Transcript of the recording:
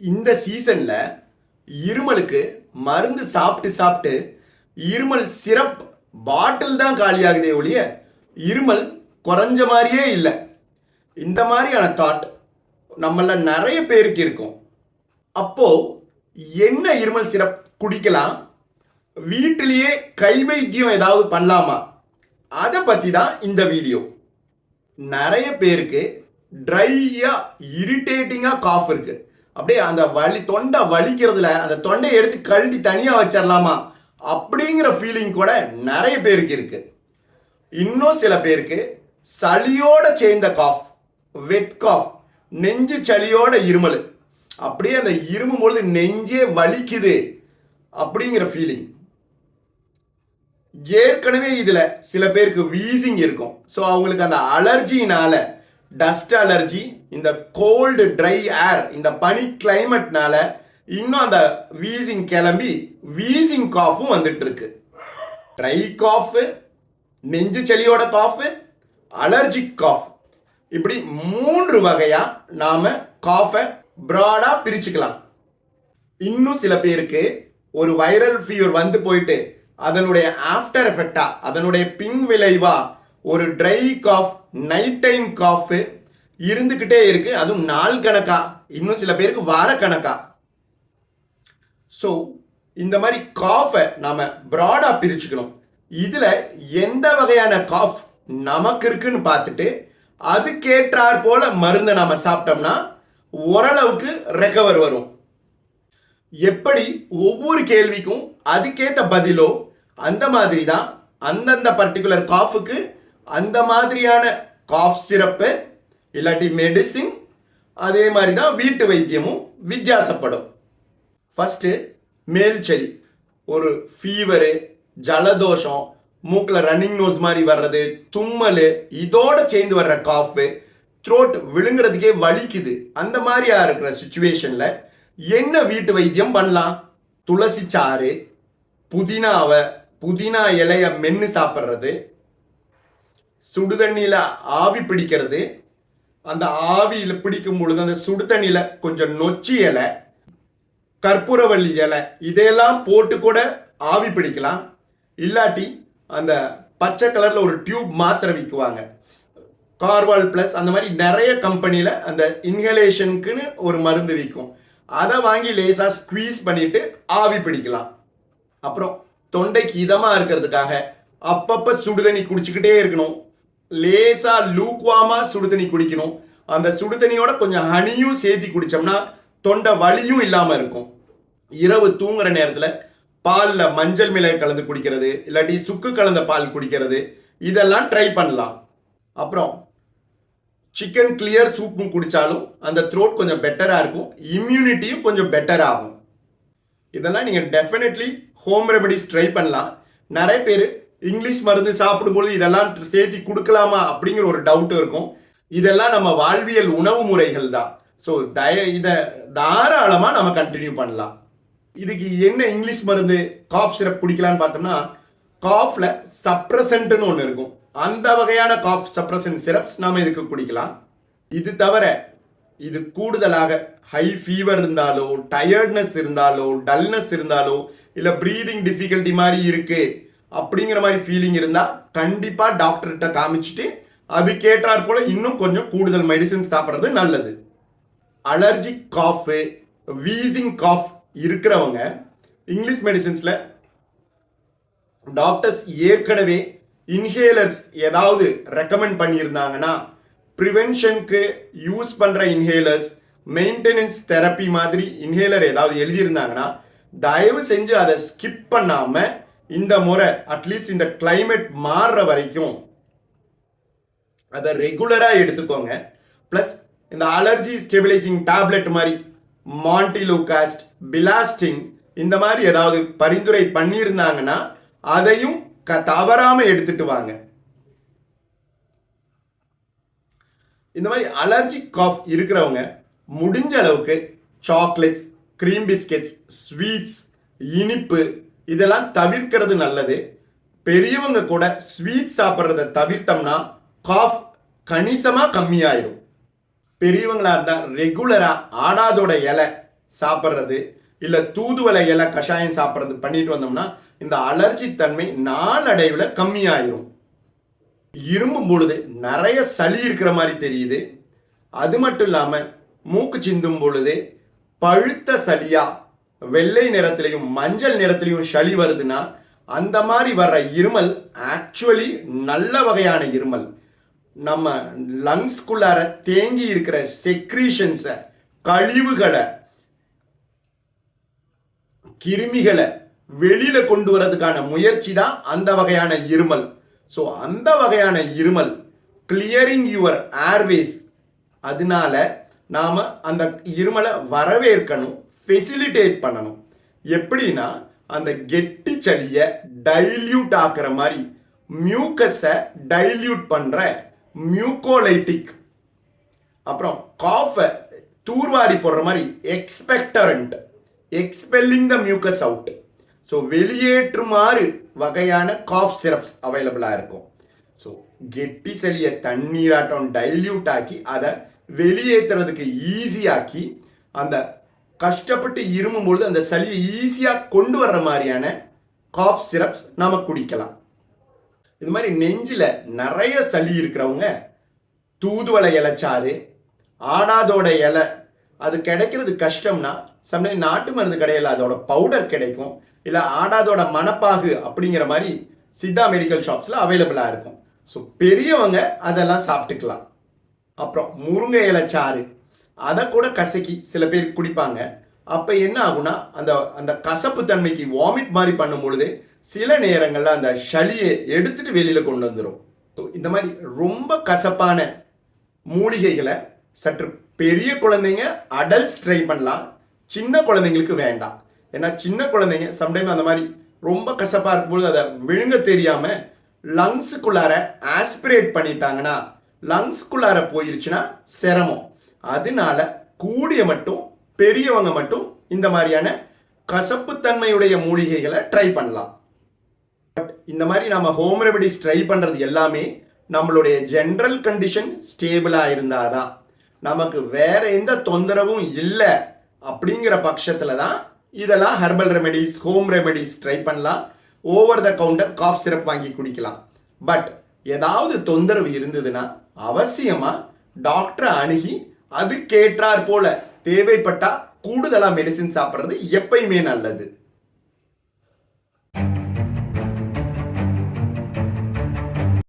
இந்த சீசன்ல இருமலுக்கு மருந்து சாப்பிட்டு சாப்பிட்டு இருமல் சிரப் பாட்டில் தான் காலியாகுதே ஒழிய இருமல் குறைஞ்ச மாதிரியே இல்லை. இந்த மாதிரியான தாட் நம்மள நிறைய பேருக்கு இருக்கும். அப்போ என்ன இருமல் சிரப் குடிக்கலாம்? வீட்டிலேயே கை வைத்தியம் ஏதாவது பண்ணலாமா? அதை பற்றி தான் இந்த வீடியோ. நிறைய பேருக்கு ட்ரையாக இரிட்டேட்டிங்காக காஃப் இருக்குது அப்படியே அந்த வலி தொண்டை வலிக்கிறதுல அந்த தொண்டையை எடுத்து கழட்டி தனியாக வச்சிடலாமா அப்படிங்கிற ஃபீலிங் கூட நிறைய பேருக்கு இருக்கு. இன்னும் சில பேருக்கு சளியோட சேர்ந்த காஃப் வெட் காஃப் நெஞ்சு சளியோட இருமல். அப்படியே அந்த இருமும் பொழுது நெஞ்சே வலிக்குது அப்படிங்கிற ஃபீலிங் ஏற்கனவே இதில் சில பேருக்கு வீசிங் இருக்கும். ஸோ அவங்களுக்கு அந்த அலர்ஜினால டஸ்ட் அலர்ஜி இந்த கோல்டு ட்ரை ஏர் இந்த பனி கிளைமேட்னால இன்னும் அந்த வீசிங் கிளம்பி வீசிங் காஃபும் வந்துட்டு இருக்கு ட்ரை காஃப் நெஞ்சு செளியோட காஃப் அலர்ஜிக் காஃப் இப்படி மூன்று வகையா நாம காஃபை பிராடா பிரிச்சுக்கலாம். இன்னும் சில பேருக்கு ஒரு வைரல் ஃபீவர் வந்து போயிட்டு அதனுடைய ஆஃப்டர் எஃபெக்டா அதனுடைய பின் விளைவா ஒரு dry cough night time cough இருந்துக்கிட்டே இருக்கு. அதுவும் நாள் கணக்கா? இன்னும் சில பேருக்கு வார கணக்கா? ஸோ இந்த மாதிரி காஃபை நாம ப்ராடாக பிரிச்சுக்கணும். இதுல எந்த வகையான காஃப் நமக்கு இருக்குன்னு பார்த்துட்டு அதுக்கேற்றாற் போல மருந்தை நாம சாப்பிட்டோம்னா ஓரளவுக்கு ரெக்கவர் வரும். எப்படி? ஒவ்வொரு கேள்விக்கும் அதுக்கேத்த பதிலோ அந்த மாதிரி தான் அந்தந்த பர்டிகுலர் காஃபுக்கு அந்த மாதிரியான காஃப் சிறப்பு இல்லாட்டி மெடிசின் அதே மாதிரி தான் வீட்டு வைத்தியமும் வித்தியாசப்படும். ஃபஸ்ட்டு மேல் சளி ஒரு ஃபீவரு ஜலதோஷம் மூக்கில் ரன்னிங் நோஸ் மாதிரி வர்றது தும்மல் இதோட சேர்ந்து வர்ற காஃபு த்ரோட் விழுங்குறதுக்கே வலிக்குது. அந்த மாதிரியா இருக்கிற சுச்சுவேஷனில் என்ன வீட்டு வைத்தியம் பண்ணலாம்? துளசி சாறு புதினாவை புதினா இலைய மென்று சாப்பிட்றது சுடுதண்ணியில் ஆவி பிடிக்கிறது அந்த ஆவியில் பிடிக்கும் பொழுது அந்த சுடுதண்ணியில் கொஞ்சம் நொச்சி இலை கற்பூரவள்ளி இலை இதையெல்லாம் போட்டு கூட ஆவி பிடிக்கலாம். இல்லாட்டி அந்த பச்சை கலரில் ஒரு டியூப் மாத்திரை விற்குவாங்க கார்வால் ப்ளஸ் அந்த மாதிரி நிறைய கம்பெனியில் அந்த இன்ஹலேஷனுக்குன்னு ஒரு மருந்து விற்கும் அதை வாங்கி லேசாக ஸ்க்வீஸ் பண்ணிட்டு ஆவி பிடிக்கலாம். அப்புறம் தொண்டைக்கு இதமாக இருக்கிறதுக்காக அப்பப்போ சுடுதண்ணி குடிச்சுக்கிட்டே இருக்கணும். லேசா லூக்வாமா சுடுதண்ணி குடிக்கணும். அந்த சுடுதண்ணியோட கொஞ்சம் ஹனியும் சேர்த்து குடித்தோம்னா தொண்டை வலியும் இல்லாமல் இருக்கும். இரவு தூங்குற நேரத்தில் பாலில் மஞ்சள் மிளகு கலந்து குடிக்கிறது இல்லாட்டி சுக்கு கலந்த பால் குடிக்கிறது இதெல்லாம் ட்ரை பண்ணலாம். அப்புறம் சிக்கன் கிளியர் சூப்பும் குடித்தாலும் அந்த த்ரோட் கொஞ்சம் பெட்டராக இருக்கும் இம்யூனிட்டியும் கொஞ்சம் பெட்டர் ஆகும். இதெல்லாம் நீங்கள் டெஃபினெட்லி ஹோம் ரெமெடிஸ் ட்ரை பண்ணலாம். நிறைய பேர் இங்கிலீஷ் மருந்து சாப்பிடும்போது இதெல்லாம் சேர்த்து கொடுக்கலாமா அப்படிங்கிற ஒரு டவுட் இருக்கும். இதெல்லாம் நம்ம வாழ்வியல் உணவு முறைகள் தான். ஸோ தய இதை தாராளமாக நம்ம கண்டினியூ பண்ணலாம். இதுக்கு என்ன இங்கிலீஷ் மருந்து காஃப் சிரப் குடிக்கலான்னு பார்த்தோம்னா காஃபில் சப்ரசன்ட்னு ஒன்று இருக்கும். அந்த வகையான காஃப் சப்ரசன்ட் சிரப்ஸ் நாம இதுக்கு குடிக்கலாம். இது தவிர இது கூடுதலாக ஹை ஃபீவர் இருந்தாலோ டயர்ட்னஸ் இருந்தாலோ டல்னஸ் இருந்தாலோ இல்லை ப்ரீதிங் டிஃபிகல்ட்டி மாதிரி இருக்குது அப்படிங்கிற மாதிரி ஃபீலிங் இருந்தால் கண்டிப்பாக டாக்டர்கிட்ட காமிச்சிட்டு அதுக்கேற்றாற் போல இன்னும் கொஞ்சம் கூடுதல் மெடிசின் சாப்பிட்றது நல்லது. அலர்ஜிக் காஃபு வீசிங் காஃப் இருக்கிறவங்க இங்கிலீஷ் மெடிசின்ஸில் டாக்டர்ஸ் ஏற்கனவே இன்ஹேலர்ஸ் ஏதாவது ரெக்கமெண்ட் பண்ணியிருந்தாங்கன்னா ப்ரிவென்ஷனுக்கு யூஸ் பண்ணுற இன்ஹேலர்ஸ் மெயின்டெனன்ஸ் தெரப்பி மாதிரி இன்ஹேலர் ஏதாவது எழுதியிருந்தாங்கன்னா தயவு செஞ்சு அதை ஸ்கிப் பண்ணாமல் இந்த முறை அட்லீஸ்ட் இந்த கிளைமேட் மாறுற வரைக்கும் அதை ரெகுலராக எடுத்துக்கோங்க. ப்ளஸ் இந்த அலர்ஜி ஸ்டெபிலைசிங் டேப்லெட் மாதிரி மாண்டிலூகாஸ்ட் பிலாஸ்டிங் இந்த மாதிரி ஏதாவது பரிந்துரை பண்ணியிருந்தாங்கன்னா அதையும் க தவறாம எடுத்துட்டு வாங்க. இந்த மாதிரி அலர்ஜி காஃப் இருக்கிறவங்க முடிஞ்ச அளவுக்கு சாக்லேட்ஸ் க்ரீம் பிஸ்கெட்ஸ் ஸ்வீட்ஸ் இனிப்பு இதெல்லாம் தவிர்க்கிறது நல்லது. பெரியவங்க கூட ஸ்வீட் சாப்பிட்றத தவிர்த்தோம்னா காஃப் கணிசமாக கம்மியாயிடும் பெரியவங்களா இருந்தால் ரெகுலராக ஆடாதோட இலை சாப்பிட்றது இல்லை தூதுவளை இலை கஷாயம் சாப்பிட்றது பண்ணிட்டு வந்தோம்னா இந்த அலர்ஜி தன்மை நாளடைவில் கம்மியாயிரும். இரும்பும் பொழுது நிறைய சளி இருக்கிற மாதிரி தெரியுது. அது மட்டும் இல்லாமல் மூக்கு சிந்தும் பொழுது பழுத்த சளியாக வெள்ளை நிறத்திலையும் மஞ்சள் நிறத்திலையும் சளி வருதுன்னா அந்த மாதிரி வர்ற இருமல் ஆக்சுவலி நல்ல வகையான இருமல். நம்ம லங்ஸ்குள்ளார தேங்கி இருக்கிற செக்ரீஷன்ஸை கழிவுகளை கிருமிகளை வெளியில கொண்டு வரதுக்கான முயற்சி தான் அந்த வகையான இருமல். ஸோ அந்த வகையான இருமல் கிளியரிங் யுவர் ஏர்வேஸ் அதனால நாம் அந்த இருமலை வரவேற்கணும். ஃபெசிலிட்டேட் பண்ணணும். எப்படின்னா அந்த கெட்டி சளியை டைல்யூட் ஆக்குற மாதிரி மியூக்கஸை டைல்யூட் பண்ணுற மியூக்கோலைட்டிக் அப்புறம் காஃபை தூர்வாரி போடுற மாதிரி expectorant expelling the mucus out so வெளியேற்றுமாறு வகையான காஃப் சிரப்ஸ் அவைலபிளாக இருக்கும். ஸோ கெட்டி சளியை தண்ணீராட்டம் டைல்யூட் ஆக்கி அதை வெளியேற்றுறதுக்கு ஈஸியாக்கி அந்த கஷ்டப்பட்டு இருமும் பொழுது அந்த சளியை ஈஸியாக கொண்டு வர்ற மாதிரியான காஃப் சிரப்ஸ் நாம் குடிக்கலாம். இது மாதிரி நெஞ்சில் நிறைய சளி இருக்கிறவங்க தூதுவளை இலைச்சாறு ஆடாதோட இலை அது கிடைக்கிறது கஷ்டம்னா சம்டைம் நாட்டு மருந்து கடையில் அதோட பவுடர் கிடைக்கும். இல்லை ஆடாதோட மணப்பாகு அப்படிங்கிற மாதிரி சித்தா மெடிக்கல் ஷாப்ஸில் அவைலபிளாக இருக்கும். ஸோ பெரியவங்க அதெல்லாம் சாப்பிட்டுக்கலாம். அப்புறம் முருங்கை இலைச்சாறு அதை கூட கசக்கி சில பேர் குடிப்பாங்க. அப்போ என்ன ஆகும்னா அந்த அந்த கசப்பு தன்மைக்கு வாமிட் மாதிரி பண்ணும் பொழுது சில நேரங்களில் அந்த சளியை எடுத்துட்டு வெளியில் கொண்டு வந்துடும் ஸோ இந்த மாதிரி ரொம்ப கசப்பான மூலிகைகளை சற்று பெரிய குழந்தைங்க அடல்ட்ஸ் ட்ரை பண்ணலாம். சின்ன குழந்தைங்களுக்கு வேண்டாம். ஏன்னா சின்ன குழந்தைங்க சம்டைம் அந்த மாதிரி ரொம்ப கசப்பாக இருக்கும்போது அதை விழுங்க தெரியாமல் லங்ஸுக்குள்ளார ஆஸ்பிரேட் பண்ணிட்டாங்கன்னா லங்ஸ்குள்ளார போயிருச்சுன்னா சிரமம். அதனால கூடிய மட்டும் பெரியவங்க மட்டும் இந்த மாதிரியான கசப்புத்தன்மையுடைய மூலிகைகளை ட்ரை பண்ணலாம். பட் இந்த மாதிரி நம்ம ஹோம் ரெமெடிஸ் ட்ரை பண்ணுறது எல்லாமே நம்மளுடைய ஜென்ரல் கண்டிஷன் ஸ்டேபிளாக இருந்தால் தான் நமக்கு வேற எந்த தொந்தரவும் இல்லை அப்படிங்கிற பட்சத்தில் தான் இதெல்லாம் herbal remedies home remedies try பண்ணலாம். Over the counter cough syrup வாங்கி குடிக்கலாம். பட் ஏதாவது தொந்தரவு இருந்ததுன்னா அவசியமாக டாக்டரை அணுகி அதுக்கேற்றாற் போல தேவைப்பட்டா கூடுதலாக மெடிசின் சாப்பிட்றது எப்பயுமே நல்லது.